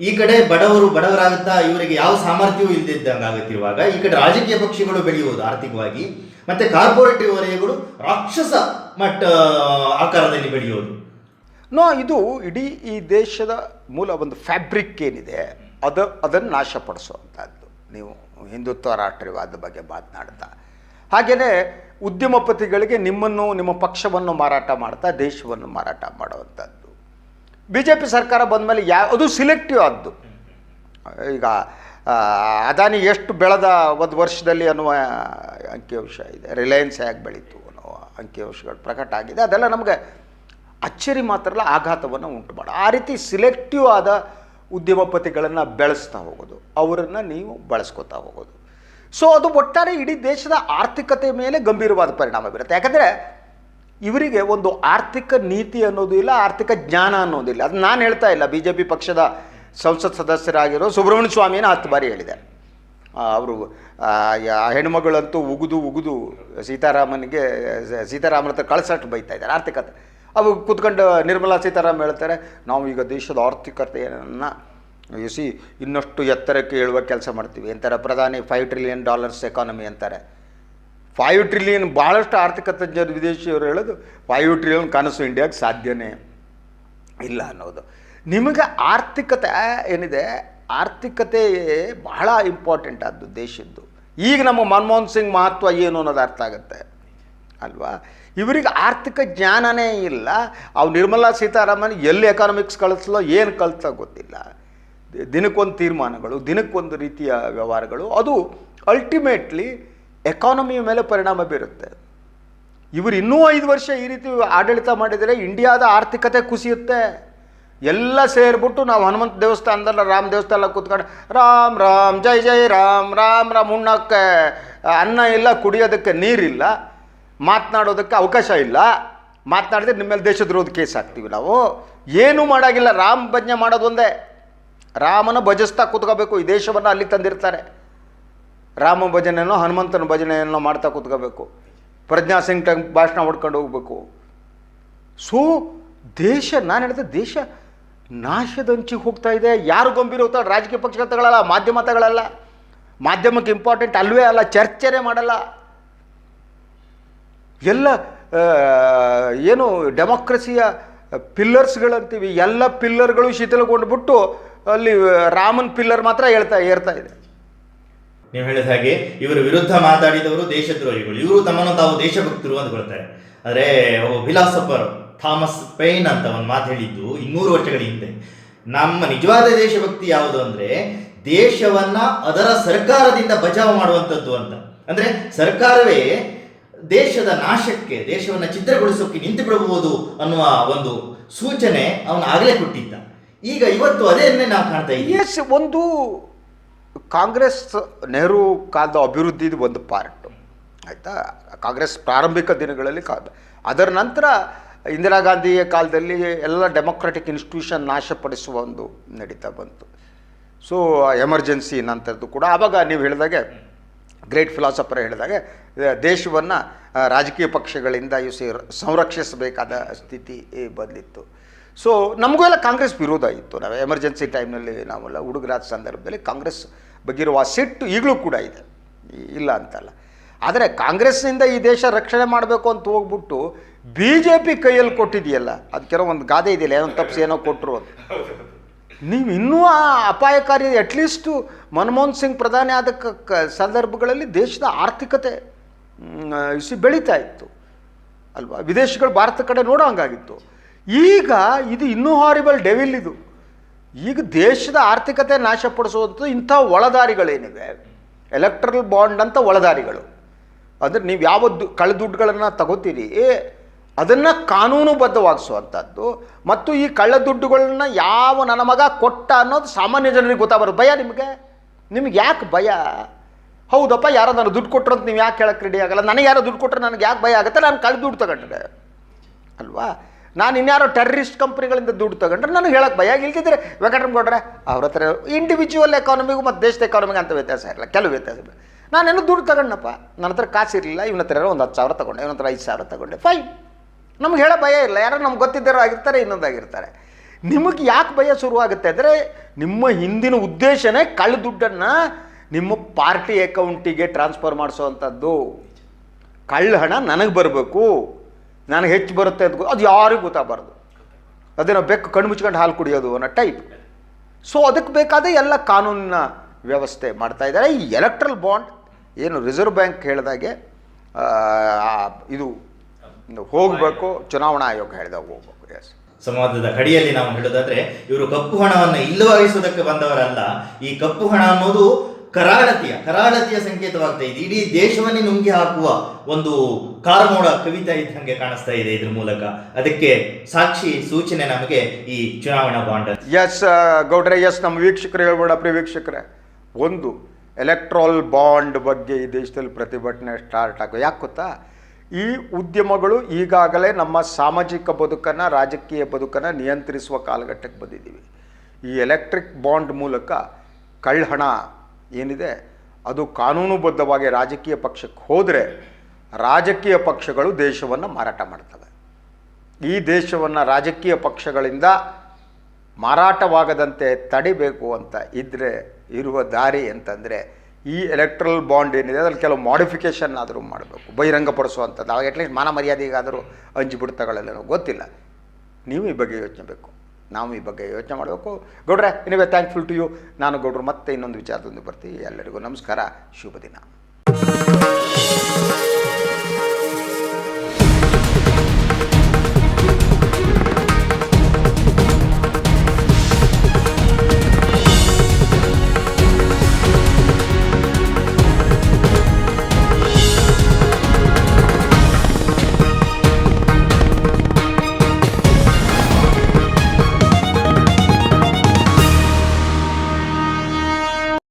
ಈ ಕಡೆ ಬಡವರು ಬಡವರಾಗುತ್ತಾ, ಇವರಿಗೆ ಯಾವ ಸಾಮರ್ಥ್ಯವೂ ಇಲ್ಲದಿದ್ದಂಗೆ ಆಗುತ್ತಿರುವಾಗ, ಈ ಕಡೆ ರಾಜಕೀಯ ಪಕ್ಷಗಳು ಬೆಳೆಯುವುದು ಆರ್ಥಿಕವಾಗಿ, ಮತ್ತೆ ಕಾರ್ಪೊರೇಟಿವ್ ವಲಯಗಳು ರಾಕ್ಷಸ ಮಟ್ಟ ಆಕಾರದಲ್ಲಿ ಬೆಳೆಯೋದು ನೋ, ಇದು ಇಡೀ ಈ ದೇಶದ ಮೂಲ ಒಂದು ಫ್ಯಾಬ್ರಿಕ್ ಏನಿದೆ, ಅದು, ಅದನ್ನು ನಾಶಪಡಿಸುವಂಥದ್ದು. ನೀವು ಹಿಂದುತ್ವ ರಾಷ್ಟ್ರೀಯವಾದ ಬಗ್ಗೆ ಮಾತನಾಡ್ತಾ. ಹಾಗೆಯೇ ಉದ್ಯಮಪತಿಗಳಿಗೆ ನಿಮ್ಮನ್ನು, ನಿಮ್ಮ ಪಕ್ಷವನ್ನು ಮಾರಾಟ ಮಾಡ್ತಾ, ದೇಶವನ್ನು ಮಾರಾಟ ಮಾಡುವಂಥದ್ದು. ಬಿ ಜೆ ಪಿ ಸರ್ಕಾರ ಬಂದಮೇಲೆ ಯಾವ ಅದು ಸಿಲೆಕ್ಟಿವ್ ಆದ್ದು. ಈಗ ಅದಾನಿ ಎಷ್ಟು ಬೆಳೆದ ಒಂದು ವರ್ಷದಲ್ಲಿ ಅನ್ನುವ ಅಂಕಿಅಂಶ ಇದೆ. ರಿಲಯನ್ಸ್ ಹೇಗೆ ಬೆಳೀತು ಅನ್ನುವ ಅಂಕಿಅಂಶಗಳು ಪ್ರಕಟ ಆಗಿದೆ. ಅದೆಲ್ಲ ನಮಗೆ ಅಚ್ಚರಿ ಮಾತ್ರ ಅಲ್ಲ ಆಘಾತವನ್ನು ಉಂಟು ಮಾಡ. ಆ ರೀತಿ ಸಿಲೆಕ್ಟಿವ್ ಆದ ಉದ್ಯಮಪತಿಗಳನ್ನು ಬೆಳೆಸ್ತಾ ಹೋಗೋದು. ಅವರನ್ನು ನೀವು ಬಳಸ್ಕೊತಾ ಹೋಗೋದು. ಸೊ ಅದು ಒಟ್ಟಾರೆ ಇಡೀ ದೇಶದ ಆರ್ಥಿಕತೆ ಮೇಲೆ ಗಂಭೀರವಾದ ಪರಿಣಾಮ ಬೀರುತ್ತೆ. ಯಾಕಂದರೆ ಇವರಿಗೆ ಒಂದು ಆರ್ಥಿಕ ನೀತಿ ಅನ್ನೋದು ಇಲ್ಲ, ಆರ್ಥಿಕ ಜ್ಞಾನ ಅನ್ನೋದಿಲ್ಲ ಅದು ನಾನು ಹೇಳ್ತಾ ಇಲ್ಲ. ಬಿ ಜೆ ಪಿ ಪಕ್ಷದ ಸಂಸತ್ ಸದಸ್ಯರಾಗಿರೋ ಸುಬ್ರಹ್ಮಣ್ಯ ಸ್ವಾಮಿನ ಹತ್ತು ಬಾರಿ ಹೇಳಿದೆ ಅವರು ಹೆಣ್ಮಗಳಂತೂ ಉಗಿದು ಉಗಿದು ಸೀತಾರಾಮನಿಗೆ, ಸೀತಾರಾಮನ ಹತ್ರ ಕಳ್ಸಟ್ಟು ಬೈತಾ ಇದ್ದಾರೆ. ಆರ್ಥಿಕತೆ. ಅವು ಕೂತ್ಕೊಂಡು ನಿರ್ಮಲಾ ಸೀತಾರಾಮನ್ ಹೇಳ್ತಾರೆ, ನಾವು ಈಗ ದೇಶದ ಆರ್ಥಿಕತೆಯನ್ನು ಸಿ ಇನ್ನಷ್ಟು ಎತ್ತರಕ್ಕೆ ಏಳುವ ಕೆಲಸ ಮಾಡ್ತೀವಿ. ಅಂತಾರೆ ಪ್ರಧಾನಿ ಫೈವ್ ಟ್ರಿಲಿಯನ್ ಡಾಲರ್ಸ್ ಎಕಾನಮಿ ಅಂತಾರೆ. ಫೈವ್ ಟ್ರಿಲಿಯನ್ ಭಾಳಷ್ಟು ಆರ್ಥಿಕ ತಜ್ಞರು, ವಿದೇಶಿಯವರು ಹೇಳೋದು ಫೈವ್ ಟ್ರಿಲಿಯನ್ ಕನಸು ಇಂಡಿಯಾಗೆ ಸಾಧ್ಯನೇ ಇಲ್ಲ ಅನ್ನೋದು. ನಿಮಗೆ ಆರ್ಥಿಕತೆ ಏನಿದೆ? ಆರ್ಥಿಕತೆ ಬಹಳ ಇಂಪಾರ್ಟೆಂಟ್ ಆದ್ದು ದೇಶದ್ದು. ಈಗ ನಮ್ಮ ಮನಮೋಹನ್ ಸಿಂಗ್ ಮಹತ್ವ ಏನು ಅನ್ನೋದು ಅರ್ಥ ಆಗುತ್ತೆ? ಅಲ್ವಾ? ಇವರಿಗೆ ಆರ್ಥಿಕ ಜ್ಞಾನನೇ ಇಲ್ಲ. ಅವು ನಿರ್ಮಲಾ ಸೀತಾರಾಮನ್ ಎಲ್ಲಿ ಎಕಾನಮಿಕ್ಸ್ ಕಳಿಸ್ಲೋ, ಏನು ಕಲಿತ ಗೊತ್ತಿಲ್ಲ. ದಿನಕ್ಕೊಂದು ತೀರ್ಮಾನಗಳು, ದಿನಕ್ಕೊಂದು ರೀತಿಯ ವ್ಯವಹಾರಗಳು, ಅದು ಅಲ್ಟಿಮೇಟ್ಲಿ ಎಕಾನಮಿಯ ಮೇಲೆ ಪರಿಣಾಮ ಬೀರುತ್ತೆ. ಇವರು ಇನ್ನೂ ಐದು ವರ್ಷ ಈ ರೀತಿ ಆಡಳಿತ ಮಾಡಿದರೆ ಇಂಡಿಯಾದ ಆರ್ಥಿಕತೆ ಕುಸಿಯುತ್ತೆ. ಎಲ್ಲ ಸೇರಿಬಿಟ್ಟು ನಾವು ಹನುಮಂತ ದೇವಸ್ಥಾನದಲ್ಲ, ರಾಮ ದೇವಸ್ಥಾನ ಕೂತ್ಕೊಂಡು ರಾಮ್ ರಾಮ್, ಜೈ ಜೈ, ರಾಮ್ ರಾಮ್ ರಾಮ್ ಉಣ್ಣಕ್ಕೆ, ಅನ್ನ ಇಲ್ಲ, ಕುಡಿಯೋದಕ್ಕೆ ನೀರಿಲ್ಲ, ಮಾತನಾಡೋದಕ್ಕೆ ಅವಕಾಶ ಇಲ್ಲ. ಮಾತನಾಡಿದ್ರೆ ನಿಮ್ಮ ಮೇಲೆ ದೇಶದ್ರೋಹದ ಕೇಸ್ ಹಾಕ್ತೀವಿ ನಾವು. ಏನೂ ಮಾಡೋಂಗಿಲ್ಲ, ರಾಮ್ ಭಜನೆ ಮಾಡೋದು ಒಂದೇ. ರಾಮನ ಭಜಿಸ್ತಾ ಕೂತ್ಕೋಬೇಕು, ಈ ದೇಶವನ್ನು ಅಲ್ಲಿ ತಂದಿರ್ತಾರೆ. ರಾಮ ಭಜನೆಯನ್ನು ಹನುಮಂತನ ಭಜನೆಯನ್ನು ಮಾಡ್ತಾ ಕೂತ್ಕೋಬೇಕು. ಪ್ರಜ್ಞಾ ಸಿಂಗ್ ಟಂಗ್ ಭಾಷಣ ಹೊಡ್ಕೊಂಡು ಹೋಗ್ಬೇಕು. ಸೊ, ದೇಶ, ನಾನು ಹೇಳಿದೆ ದೇಶ ನಾಶದಂಚಿಗೆ ಹೋಗ್ತಾ ಇದೆ. ಯಾರು ಗಂಭೀರ ಹೋಗ್ತಾರೆ ರಾಜಕೀಯ ಪಕ್ಷಗಳು ತಗೊಳ್ಳಲ್ಲ ಮಾಧ್ಯಮ ತಗೊಳ್ಳಲ್ಲ ಮಾಧ್ಯಮಕ್ಕೆ ಇಂಪಾರ್ಟೆಂಟ್ ಅಲ್ವೇ ಅಲ್ಲ, ಚರ್ಚೆನೇ ಮಾಡಲ್ಲ. ಎಲ್ಲ ಏನು ಡೆಮೋಕ್ರಸಿಯ ಪಿಲ್ಲರ್ಸ್ಗಳಂತೀವಿ, ಎಲ್ಲ ಪಿಲ್ಲರ್ಗಳು ಶಿಥಿಲಗೊಂಡ್ಬಿಟ್ಟು ಅಲ್ಲಿ ರಾಮನ್ ಪಿಲ್ಲರ್ ಮಾತ್ರ ಹೇಳ್ತಾ, ಏರ್ತಾ ಇದೆ. ನೀವು ಹೇಳಿದ ಹಾಗೆ, ಇವರ ವಿರುದ್ಧ ಮಾತಾಡಿದವರು ದೇಶದ್ರೋಹಿಗಳು. ಇವರು ತಮ್ಮನ್ನು ತಾವು ದೇಶಭಕ್ತರು ಅಂದ್ಕೊಳ್ತಾರೆ ಆದರೆ ಫಿಲಾಸಫರ್ ಥಾಮಸ್ ಪೈನ್ ಅಂತ ಒಂದು ಮಾತು ಹೇಳಿದ್ದು ಇನ್ನೂರು ವರ್ಷಗಳ ಹಿಂದೆ. ನಮ್ಮ ನಿಜವಾದ ದೇಶಭಕ್ತಿ ಯಾವುದು ಅಂದ್ರೆ, ದೇಶವನ್ನ ಅದರ ಸರ್ಕಾರದಿಂದ ಬಚಾವ್ ಮಾಡುವಂಥದ್ದು ಅಂತ. ಅಂದ್ರೆ, ಸರ್ಕಾರವೇ ದೇಶದ ನಾಶಕ್ಕೆ, ದೇಶವನ್ನ ಛಿದ್ರಗೊಳಿಸೋಕೆ ನಿಂತು ಬಿಡಬಹುದು ಅನ್ನುವ ಒಂದು ಸೂಚನೆ ಅವನು ಆಗಲೇ ಕೊಟ್ಟಿದ್ದ. ಈಗ ಇವತ್ತು ಅದೇ ನಾವು ಕಾಣ್ತಾ ಇದ್ದೀವಿ. ಎಸ್ ಒಂದು ಕಾಂಗ್ರೆಸ್ ನೆಹರು ಕಾಲದ ಅಭಿವೃದ್ಧಿದು ಒಂದು ಪಾರ್ಟ್ ಆಯಿತಾ? ಕಾಂಗ್ರೆಸ್ ಪ್ರಾರಂಭಿಕ ದಿನಗಳಲ್ಲಿ ಕಾದ ಅದರ ನಂತರ ಇಂದಿರಾ ಗಾಂಧಿಯ ಕಾಲದಲ್ಲಿ ಎಲ್ಲ ಡೆಮೊಕ್ರೆಟಿಕ್ ಇನ್ಸ್ಟಿಟ್ಯೂಷನ್ ನಾಶಪಡಿಸುವ ಒಂದು ನಡೀತಾ ಬಂತು. ಸೊ ಎಮರ್ಜೆನ್ಸಿ ನಂತರದ್ದು ಕೂಡ ಆವಾಗ ನೀವು ಹೇಳಿದಾಗೆ ಗ್ರೇಟ್ ಫಿಲಾಸಫರ್ ಹೇಳಿದಾಗೆ ದೇಶವನ್ನು ರಾಜಕೀಯ ಪಕ್ಷಗಳಿಂದ ಇಸಿ ಸಂರಕ್ಷಿಸಬೇಕಾದ ಸ್ಥಿತಿ ಬಂದಿತ್ತು. ಸೊ ನಮಗೂ ಎಲ್ಲ ಕಾಂಗ್ರೆಸ್ ವಿರೋಧ ಇತ್ತು. ನಾವು ಎಮರ್ಜೆನ್ಸಿ ಟೈಮ್ನಲ್ಲಿ ನಾವೆಲ್ಲ ಹುಡುಗರಾದ ಸಂದರ್ಭದಲ್ಲಿ ಕಾಂಗ್ರೆಸ್ ಬಗ್ಗಿರುವ ಸಿಟ್ಟು ಈಗಲೂ ಕೂಡ ಇದೆ. ಇಲ್ಲ ಅಂತಲ್ಲ. ಆದರೆ ಕಾಂಗ್ರೆಸ್ನಿಂದ ಈ ದೇಶ ರಕ್ಷಣೆ ಮಾಡಬೇಕು ಅಂತ ಹೋಗ್ಬಿಟ್ಟು ಬಿ ಜೆ ಪಿ ಕೈಯಲ್ಲಿ ಕೊಟ್ಟಿದೆಯಲ್ಲ ಅದಕ್ಕೆಲ್ಲ ಒಂದು ಗಾದೆ ಇದೆಯಲ್ಲ, ಏನೋ ತಪ್ಪಿಸಿ ಏನೋ ಕೊಟ್ಟರು ಅಂತ. ನೀವು ಇನ್ನೂ ಆ ಅಪಾಯಕಾರಿ ಅಟ್ಲೀಸ್ಟು ಮನಮೋಹನ್ ಸಿಂಗ್ ಪ್ರಧಾನಿ ಆದ ಕ- ಸಂದರ್ಭಗಳಲ್ಲಿ ದೇಶದ ಆರ್ಥಿಕತೆ ಇಸಿ ಬೆಳೀತಾ ಇತ್ತು. ಅಲ್ವಾ? ವಿದೇಶಗಳು ಭಾರತ ಕಡೆ ನೋಡೋ ಹಂಗಾಗಿತ್ತು. ಈಗ ಇದು ಇನ್ನೂ ಹಾರಿಬಲ್ ಡೆವಿಲ್ ಇದು. ಈಗ ದೇಶದ ಆರ್ಥಿಕತೆ ನಾಶಪಡಿಸುವಂಥದ್ದು ಇಂಥ ಒಳದಾರಿಗಳೇನಿವೆ? ಎಲೆಕ್ಟ್ರಲ್ ಬಾಂಡ್ ಅಂತ ಒಳದಾರಿಗಳು. ಅಂದರೆ ನೀವು ಯಾವ ದು ಕಳ್ಳ ದುಡ್ಡುಗಳನ್ನು ತಗೋತೀರಿ ಅದನ್ನು ಕಾನೂನುಬದ್ಧವಾಗಿಸುವಂಥದ್ದು. ಮತ್ತು ಈ ಕಳ್ಳ ದುಡ್ಡುಗಳನ್ನ ಯಾವ ನನ್ನ ಮಗ ಕೊಟ್ಟ ಅನ್ನೋದು ಸಾಮಾನ್ಯ ಜನರಿಗೆ ಗೊತ್ತಾಗಬಾರ್ದು ಭಯ ನಿಮಗೆ? ನಿಮ್ಗೆ ಯಾಕೆ ಭಯ? ಹೌದಪ್ಪ, ಯಾರೋ ನಾನು ದುಡ್ಡು ಕೊಟ್ಟರು ಅಂತ ನೀವು ಯಾಕೆ ಹೇಳಕ್ಕೆ ರೆಡಿ ಆಗಲ್ಲ? ನನಗೆ ಯಾರೋ ದುಡ್ಡು ಕೊಟ್ಟರೆ ನನಗೆ ಯಾಕೆ ಭಯ ಆಗುತ್ತೆ? ನಾನು ಕಳ್ಳ ದುಡ್ಡು ತಗೊಂಡ್ರೆ. ಅಲ್ವಾ? ನಾನು ಇನ್ಯಾರೋ ಟೆರರಿಸ್ಟ್ ಕಂಪ್ನಿಗಳಿಂದ ದುಡ್ಡು ತಗೊಂಡ್ರೆ ನನಗೆ ಹೇಳಕ್ಕೆ ಭಯ. ಇಲ್ದಿದ್ರೆ ವೆಂಕಟರಮಗೌಡ್ರೆ ಅವ್ರ ಹತ್ರ ಇಂಡಿವಿಜುವಲ್ ಎಕಾನಮಿಗೂ ಮತ್ತು ದೇಶದ ಎಕಾನಮಿಗೆ ಅಂತ ವ್ಯತ್ಯಾಸ ಇರಲ್ಲ, ಕೆಲವು ವ್ಯತ್ಯಾಸ ನಾನು ನಾನೇನು ದುಡ್ಡು ತಗೊಂಡಪ್ಪ ನನ್ನ ಹತ್ರ ಕಾಸು ಇರಲಿಲ್ಲ, ಇವನ ಹತ್ರ ಒಂದು ಹತ್ತು ಸಾವಿರ ತಗೊಂಡೆ, ಇವನ ಹತ್ರ ಐದು ಸಾವಿರ ತಗೊಂಡೆ. ಫೈನ್ ನಮ್ಗೆ ಹೇಳೋ ಭಯ ಇಲ್ಲ ಯಾರೋ ನಮ್ಗೆ ಗೊತ್ತಿದ್ದಾರೋ ಆಗಿರ್ತಾರೆ, ಇನ್ನೊಂದಾಗಿರ್ತಾರೆ. ನಿಮಗೆ ಯಾಕೆ ಭಯ ಶುರುವಾಗುತ್ತೆ ಅಂದರೆ, ನಿಮ್ಮ ಹಿಂದಿನ ಉದ್ದೇಶನೇ ಕಳ್ಳ ದುಡ್ಡನ್ನು ನಿಮ್ಮ ಪಾರ್ಟಿ ಅಕೌಂಟಿಗೆ ಟ್ರಾನ್ಸ್ಫರ್ ಮಾಡಿಸೋವಂಥದ್ದು ಕಳ್ಳ ಹಣ ನನಗೆ ಬರಬೇಕು. ನನಗೆ ಹೆಚ್ಚು ಬರುತ್ತೆ ಅದು ಅದು ಯಾರಿಗೂ ಗೊತ್ತಾಗಬಾರ್ದು. ಅದೇನೋ ಬೆಕ್ಕು ಕಣ್ಣು ಮುಚ್ಕೊಂಡು ಹಾಲು ಕುಡಿಯೋದು ಅನ್ನೋ ಟೈಪ್ ಸೊ ಅದಕ್ಕೆ ಬೇಕಾದ ಎಲ್ಲ ಕಾನೂನಿನ ವ್ಯವಸ್ಥೆ ಮಾಡ್ತಾ ಇದ್ದಾರೆ. ಈ ಎಲೆಕ್ಟ್ರಲ್ ಬಾಂಡ್ ಏನು ರಿಸರ್ವ್ ಬ್ಯಾಂಕ್ ಹೇಳಿದಾಗೆ ಇದು ಹೋಗಬೇಕು, ಚುನಾವಣಾ ಆಯೋಗ ಹೇಳಿದಾಗ ಹೋಗ್ಬೇಕು ಎಸ್ ಸಂವಾದದ ಕಡಿಯಲ್ಲಿ ನಾವು ಹೇಳೋದಾದ್ರೆ, ಇವರು ಕಪ್ಪು ಹಣವನ್ನು ಇಲ್ಲವಾಗಿಸುವುದಕ್ಕೆ ಬಂದವರಲ್ಲ. ಈ ಕಪ್ಪು ಹಣ ಅನ್ನೋದು ಕರಾಳತಿಯ ಕರಾಳತಿಯ ಸಂಕೇತವಾಗ್ತಾ ಇದೆ. ಇಡೀ ದೇಶವನ್ನೇ ನುಂಗಿ ಹಾಕುವ ಒಂದು ಕಾರ್ಮೋಡ ಕವಿತಾ ಇದ್ದಂಗೆ ಕಾಣಿಸ್ತಾ ಇದೆ ಇದ್ರ ಮೂಲಕ. ಅದಕ್ಕೆ ಸಾಕ್ಷಿ, ಸೂಚನೆ ನಮಗೆ ಈ ಚುನಾವಣಾ ಬಾಂಡ್ ಎಸ್ ಗೌಡ್ರೆ ಎಸ್ ನಮ್ಮ ವೀಕ್ಷಕರು ಹೇಳ್ಬೇಡ ಪ್ರಿಯ ವೀಕ್ಷಕರೇ. ಒಂದು ಎಲೆಕ್ಟ್ರಾಲ್ ಬಾಂಡ್ ಬಗ್ಗೆ ಈ ದೇಶದಲ್ಲಿ ಪ್ರತಿಭಟನೆ ಸ್ಟಾರ್ಟ್ ಆಗೋ ಯಾಕೆ ಗೊತ್ತಾ? ಈ ಉದ್ಯಮಗಳು ಈಗಾಗಲೇ ನಮ್ಮ ಸಾಮಾಜಿಕ ಬದುಕನ್ನು, ರಾಜಕೀಯ ಬದುಕನ್ನು ನಿಯಂತ್ರಿಸುವ ಕಾಲಘಟ್ಟಕ್ಕೆ ಬಂದಿದ್ದೀವಿ. ಈ ಎಲೆಕ್ಟ್ರಿಕ್ ಬಾಂಡ್ ಮೂಲಕ ಕಳ್ಳಹಣ ಏನಿದೆ? ಅದು ಕಾನೂನುಬದ್ಧವಾಗಿ ರಾಜಕೀಯ ಪಕ್ಷಕ್ಕೆ ಹೋದರೆ ರಾಜಕೀಯ ಪಕ್ಷಗಳು ದೇಶವನ್ನು ಮಾರಾಟ ಮಾಡ್ತವೆ. ಈ ದೇಶವನ್ನು ರಾಜಕೀಯ ಪಕ್ಷಗಳಿಂದ ಮಾರಾಟವಾಗದಂತೆ ತಡಿಬೇಕು ಅಂತ ಇದ್ದರೆ ಇರುವ ದಾರಿ ಅಂತಂದರೆ ಈ ಎಲೆಕ್ಟ್ರಲ್ ಬಾಂಡ್ ಏನಿದೆ, ಅದರಲ್ಲಿ ಕೆಲವು ಮಾಡಿಫಿಕೇಷನ್ ಆದರೂ ಮಾಡಬೇಕು. ಬಹಿರಂಗಪಡಿಸುವಂಥದ್ದು. ಅವಾಗ ಅಟ್ಲೀಸ್ಟ್ ಮಾನ ಮರ್ಯಾದೆಗಾದರೂ ಅಂಜಿಬಿಡ್ತಗಳೆಲ್ಲ ಗೊತ್ತಿಲ್ಲ. ನೀವು ಈ ಬಗ್ಗೆ ಯೋಚನೆ ಬೇಕು. ನಾವು ಈ ಬಗ್ಗೆ ಯೋಚನೆ ಮಾಡಬೇಕು. ಗೌಡ್ರೆ ಇನ್ವೇ ಥ್ಯಾಂಕ್ಫುಲ್ ಟು ಯು ನಾನು ಗೌಡ್ರು ಮತ್ತೆ ಇನ್ನೊಂದು ವಿಚಾರದೊಂದು ಬರ್ತೀವಿ. ಎಲ್ಲರಿಗೂ ನಮಸ್ಕಾರ. ಶುಭ ದಿನ.